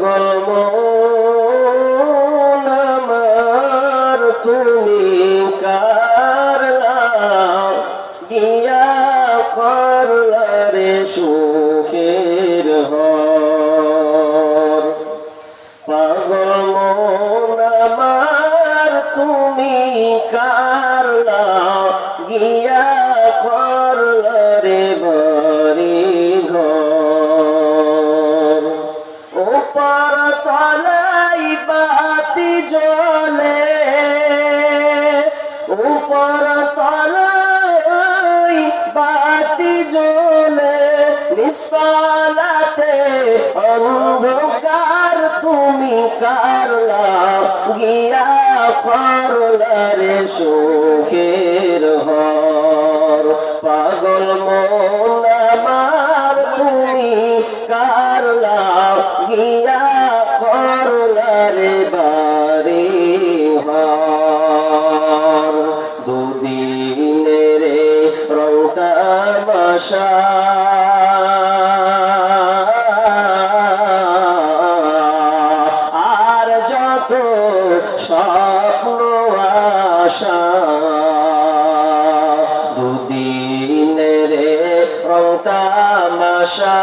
পাগল আমার তুমি কারলাম গিয়া করলারে সুখের হর পাগল আমার তুমি কারলা গিয়া করলারে গিয়া করলারে সুখের হর পাগল আমার, তুমি কারলা গিয়া করলারে বাড়ি হর দুদিনের রৌতা মাসা মাসা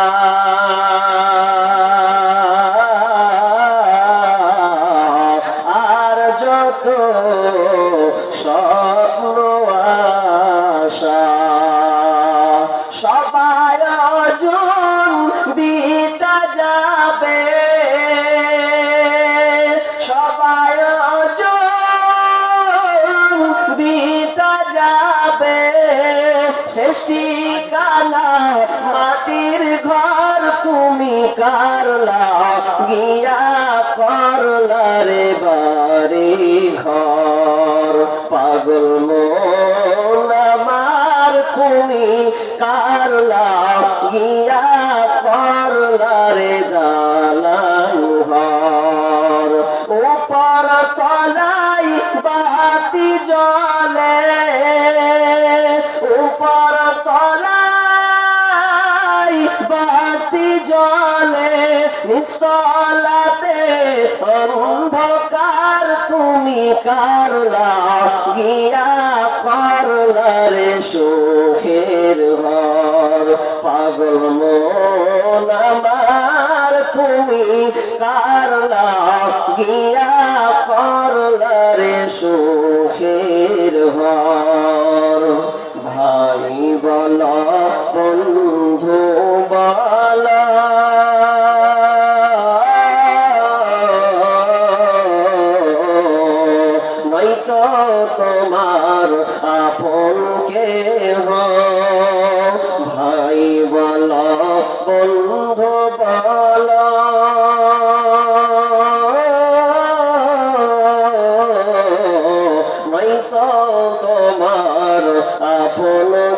আর যত স্বপ্ন আশা। তুমি গিয়া করলা রে বাড়ি ঘর পাগল মন আমার তুমি কারলা, গিয়া করলা রে দালান ঘর উপর তলাই বাতি জলে উপর নিস্তলাতে অন্ধকার তুমি কারলা, গিয়া করলা রে সুখের ঘর। পাগল আমার, তুমি কারলা, গিয়া করলা রে সুখের ঘর। ভাই বল, বন্ধু বলা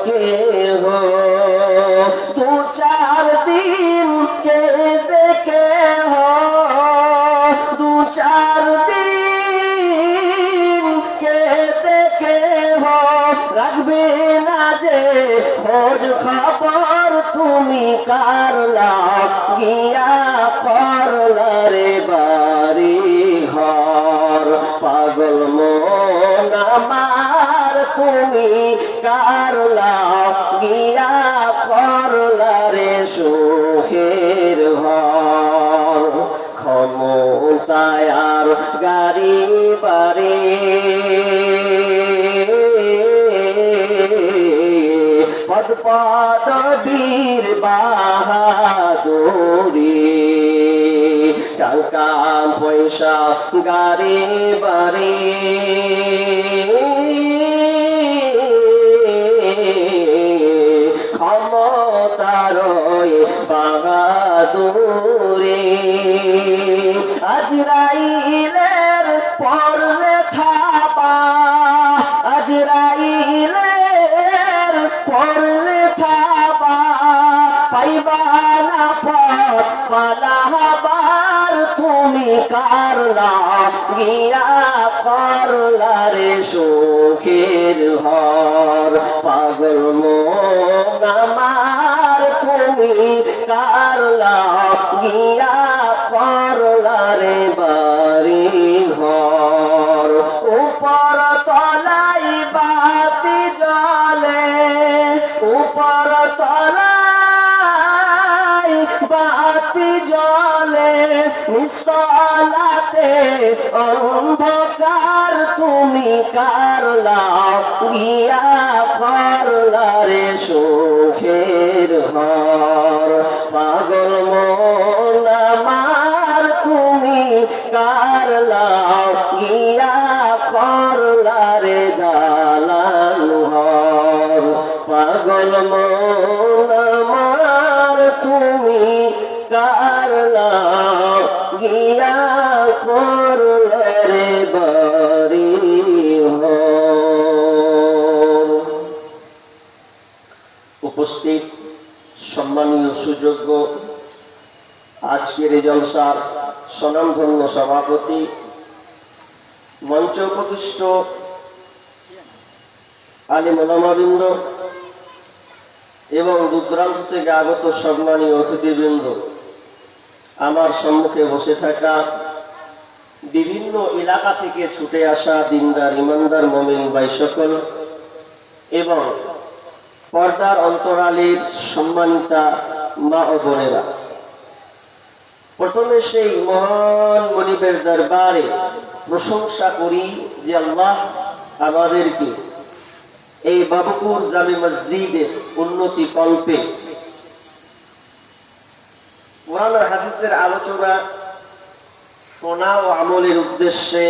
কে দু চার দিন কে দেখে দু চার দিন কে দেখে রাখবে না যে খোঁজ খবর তুমি কারলা গিয়া করলা রে বাড়ি ঘর? পাগল মন আমার, তুমি কারলা গিয়া করলা রে সুখের ঘর। ক্ষমতায় আর গাড়ি বাড়ি পদ বীর বাহাদুরি টাকা পয়সা গাড়ি বাড়ি আজরাইলের পড়লে থাবা আজরাইলের পড়লে থাবা পাইবা না পথ পালাবার তুমি কারলা, গিয়া করলা রে সুখের হর পাগল মন আমার তুমি কারলা, গিয়া করলা রে কারলাও গিয়া করলা রে সুখের হর পাগল মন আমার তুমি কারলাও উপস্থিত, সম্মানীয় সুযোগ্য, আজকের জলসার স্বনামধন্য সভাপতি, মঞ্চ উপবিষ্ট আলী মোলামাবৃন্দ এবং দূরান্ত থেকে আগত সম্মানীয় অতিথিবৃন্দ, আমার সম্মুখে বসে থাকা বিভিন্ন এলাকা থেকে ছুটে আসা দিনদার, ইমানদার মমিন বাই সকল এবং পর্দার অন্তরালের সম্মানিতা মা ও বোনেরা। প্রথমে সেই মহান মনিবের দরবারে প্রশংসা করি যে আল্লাহ আমাদেরকে এই বাবুপুর জামে মসজিদের উন্নতি কল্পে কোরআন হাদিসের আলোচনা, শোনা ও আমলের উদ্দেশ্যে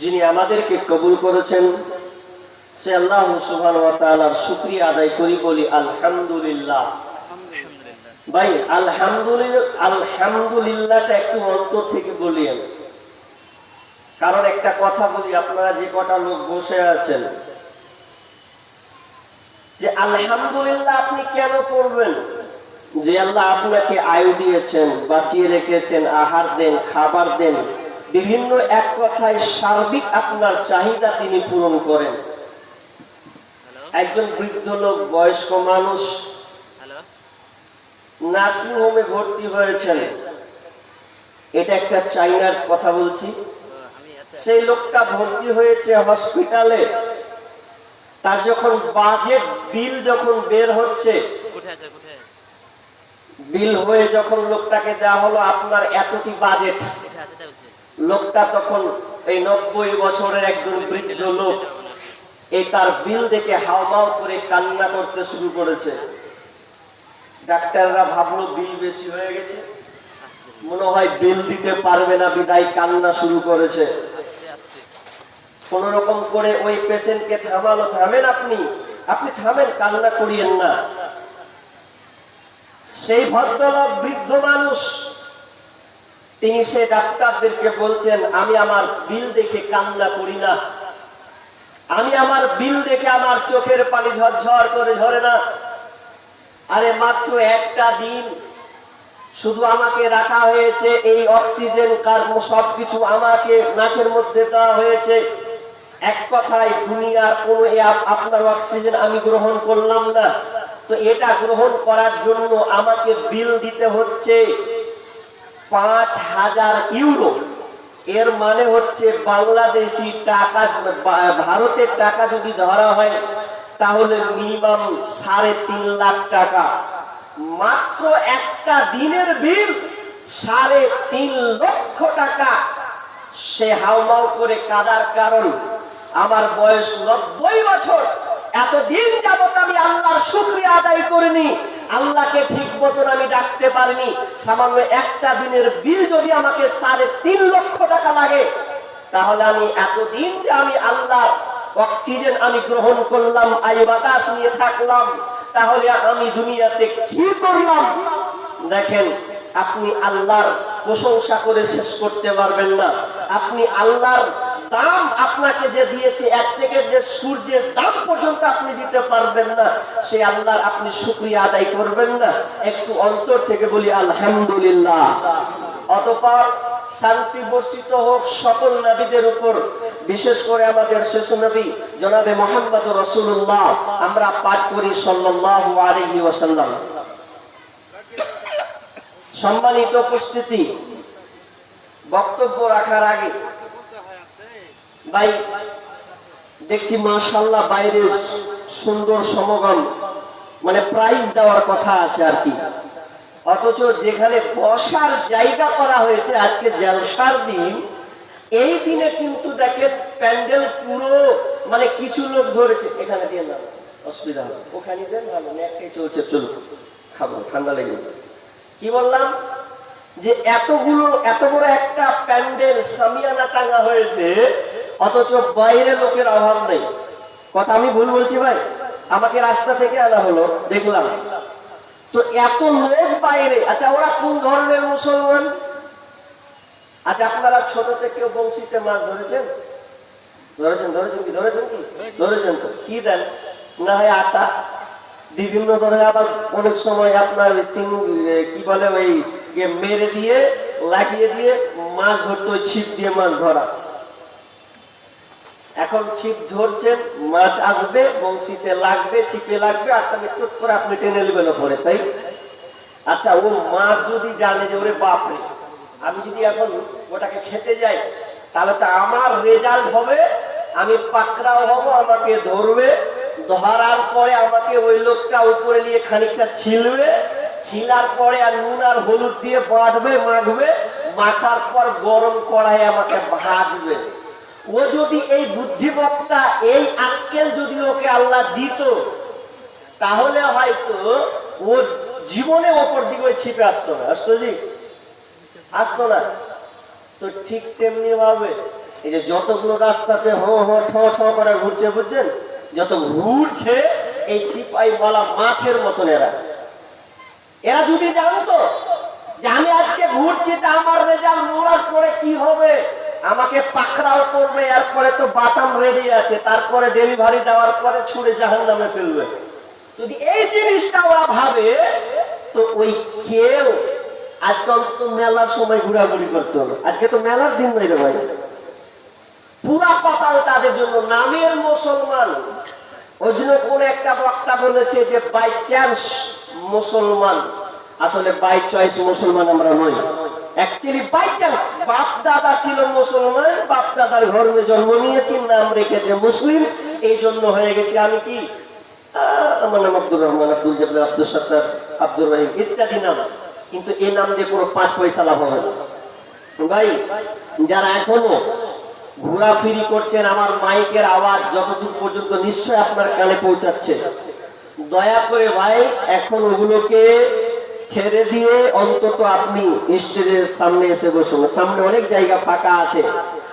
যিনি আমাদেরকে কবুল করেছেন সে আল্লাহ তাআলার আদায় করি বলি আলহামদুলিল্লাহ। ভাই আলহামদুলিল্লাহ আলহামদুলিল্লাহটা একটু অন্তর থেকে বলি আমি। কারণ একটা কথা বলি আপনারা যে কটা লোক বসে আছেন যে আলহামদুলিল্লাহ আপনি কেন করবেন যে আল্লাহ আপনাকে আয়ু দিয়েছেন বাঁচিয়ে রেখেছেন আহার দেন খাবার দেন বিভিন্ন এক কথায় সার্বিক আপনার চাহিদা তিনি পূরণ করেন। একজন বৃদ্ধ লোক বয়স্ক মানুষ নার্সিং হোমে ভর্তি হয়েছেন। এটা একটা চাইনার কথা বলছি। সেই লোকটা ভর্তি হয়েছে হসপিটালে। তার যখন বাজেট বিল যখন বের হচ্ছে বিল হয়ে যখন লোকটাকে দেওয়া হলো আপনার এতটি বাজেট। লোকটা তখন এই নব্বই বছরের একজন বৃদ্ধ লোক। এই তার বিল দেখে হাওমাও করে কান্না করতে শুরু করেছে। ডাক্তাররা ভাবলো বিল বেশি হয়ে গেছে। মনে হয় বিল দিতে পারবে না, বিদায় কান্না শুরু করেছে। কোন রকম করে ওই পেশেন্টকে থামালো, থামেন আপনি আপনি থামেন, কান্না করিয়েন না। সেই ভদ্রলোক বৃদ্ধ মানুষ, তিনি সে ডাক্তারদেরকে বলছেন, আমি আমার বিল দেখে কান্না করি না। আমি আমার বিল দেখে আমার চোখের পানি ঝরঝর করে ঝরে না। আরে মাত্র একটা দিন শুধু আমাকে রাখা হয়েছে, এই অক্সিজেন কার্ব সবকিছু আমাকে নাকের মধ্যে দেওয়া হয়েছে। এক কথায় দুনিয়ার কোনো আপনার অক্সিজেন আমি গ্রহণ করলাম না। তো এটা গ্রহণ করার জন্য আমাকে বিল দিতে হচ্ছে পাঁচ হাজার ইউরো। এর মানে হচ্ছে বাংলাদেশি টাকা ভারতের টাকা যদি ধরা হয়, তাহলে মিনিমাম সাড়ে তিন লাখ টাকা। মাত্র একটা দিনের বিল সাড়ে তিন লক্ষ টাকা। সে হাউমাউ করে কাদার কারণ, আমার বয়স নব্বই বছর। এতদিন যাবত আমি আল্লাহর শুক্রিয়া আদায় করিনি। আল্লাহকে ঠিক মতন আমি ডাকতে পারিনি। সামান্য একটা দিনের বিল যদি আমাকে সাড়ে তিন লক্ষ টাকা লাগে, তাহলে আমি এতদিন যে আমি আল্লাহ অক্সিজেন আমি গ্রহণ করলাম, আয়ু বাতাস নিয়ে থাকলাম, তাহলে আমি দুনিয়াতে কি করলাম? দেখেন, আপনি আল্লাহর প্রশংসা করে শেষ করতে পারবেন না। আপনি আল্লাহর দাম আপনাকে যে দিয়েছে, এক সেকেন্ডের সূর্যের দাম পর্যন্ত আপনি দিতে পারবেন না। সে আল্লাহর আপনি শুক্রিয়া আদায় করবেন না। একটু অন্তর থেকে বলি, আলহামদুলিল্লাহ। অতপর শান্তি বর্ষিত হোক সকল নবীদের উপর, বিশেষ করে আমাদের শেষ নবী, জনাবে মোহাম্মদ রসুল্লাহ আমরা পাঠ করি সাল্লাল্লাহু আলাইহি ওয়াসাল্লাম। সম্মানিত উপস্থিতি, বক্তব্য রাখার আগে ভাই, দেখছি মাশাল্লাহ বাইরে সুন্দর সমাগম মানে প্রাইজ দেওয়ার কথা আছে আর কি। অথচ যেখানে বসার জায়গা করা হয়েছে আজকে জলসার দিন, এই দিনে কিন্তু দেখেন প্যান্ডেল পুরো মানে কিছু লোক ধরেছে। এখানে দিয়ে না অসুবিধা হবে ওখানে দেন ভালো একটাই চলছে চলো খাব, ঠান্ডা লেগে কি বললাম? যে এতগুলো, এত বড় একটা প্যান্ডেল সামিয়ানা টাঙা হয়েছে অথচ বাইরে লোকের অভাব নেই। কথা আমি ভুল বলছি ভাই? আমাকে রাস্তা থেকে আনা হলো, দেখলাম। তো এত লোক বাইরে। আচ্ছা ওরা কোন ধরনের মুসলমান? আচ্ছা আপনারা ছোট থেকে বংশীতে মাছ ধরেছেন? ধরেছেন ধরেছেন কি? ধরেছেন কি? ধরেছেন তো। কি দেন? না হয় আটা? বিভিন্ন ধরনের আবার অনেক সময় আপনার সিং কি বলে ওই মেরে দিয়ে, লাগিয়ে দিয়ে মাছ ধরতে, ওই ছিপ দিয়ে মাছ ধরা। এখন ছিপ ধরছেন, মাছ আসবে, বংশীতে লাগবে, ছিপে লাগবে, আর তাকে টুক করে আপনি টেনে নেবেন ওপরে, তাই? আচ্ছা ও মাছ যদি জানে যে ওরে বাপরে, আমি যদি এখন ওটাকে খেতে যাই, তাহলে তো আমার রেজাল্ট হবে, আমি পাকড়াও হব, আমাকে ধরবে, ধরার পরে আমাকে ওই লোকটা উপরে নিয়ে খানিকটা ছিলবে, ছিলার পরে আর নুন আর হলুদ দিয়ে বাঁধবে, মাখবে, মাখার পর গরম কড়াই আমাকে ভাজবে। ও যদি এই বুদ্ধিমত্তা, এই আক্কেল যদি ওকে আল্লাহ দিত, তাহলে হয়তো ও জীবনে ওপর দিকে ছিপে আসতো না। আসতো জি? আসতো না। তো ঠিক তেমনি ভাবে এই যে যতগুলো রাস্তাতে হ হ ঠ ঠ করে ঘুরছে, বুঝছেন? যত ঘুরছে, এই ছিপাই বলা মাছের মতন এরা। এরা যদি জানতো যে আমি আজকে ঘুরছি, তা আমার রেজাল্ট মোড়ার পরে কি হবে? আমাকে পাকড়াও করবে এরপরে তো বাতাম রেডি আছে, তারপরে ডেলিভারি দেওয়ার পরে ছুড়ে জাহান নামে ফেলবে। যদি এই জিনিসটা ওরা ভাবে, তো ওই কেউ আজকাল তো মেলার সময় ঘোরাঘুরি করতে হলো আজকে তো মেলার দিন নয় রে ভাই। পুরা কপাল তাদের জন্য নামের মুসলমান। ওই জন্য কোন একটা বক্তা বলেছে যে বাই চান্স মুসলমান। আসলে বাই চয়েস মুসলমান আমরা নই। অ্যাকচুয়ালি বাই চান্স বাপ দাদা ছিল মুসলমান বাপ দাদার ঘরে জন্ম নিয়েছি, নাম রেখেছে মুসলিম। এই জন্য হয়ে গেছি আমি কি? আমার নাম আব্দুর রহমান, আব্দুল জব্বার আব্দুল সত্তার, আব্দুর রহিম ইত্যাদি নাম। কিন্তু এই নাম দিয়ে কোনো পাঁচ পয়সা লাভ হবে না। ভাই, যারা এখনও ঘোরাফিরি করছেন, আমার মাইকের আওয়াজ যতদূর পর্যন্ত নিশ্চয় আপনার কানে পৌঁছাচ্ছে। দয়া করে ভাই, এখন ওগুলোকে ছেড়ে দিয়ে অন্তত আপনি স্টেজের সামনে এসে বসুন। সামনে অনেক জায়গা ফাঁকা আছে।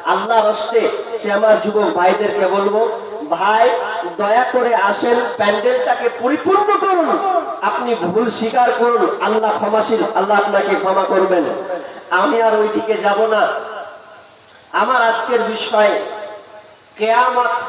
আল্লাহ রস্তে সে আমার যুবক ভাইদেরকে বলব, ভাই, দয়া করে আসেন, প্যান্ডেলটাকে পরিপূর্ণ করুন। আপনি ভুল স্বীকার করুন। আল্লাহ ক্ষমাশীল, আল্লাহ আপনাকে ক্ষমা করবেন। আমি আর ওই দিকে যাব না। আমার আজকের বিষয় কেয়ামত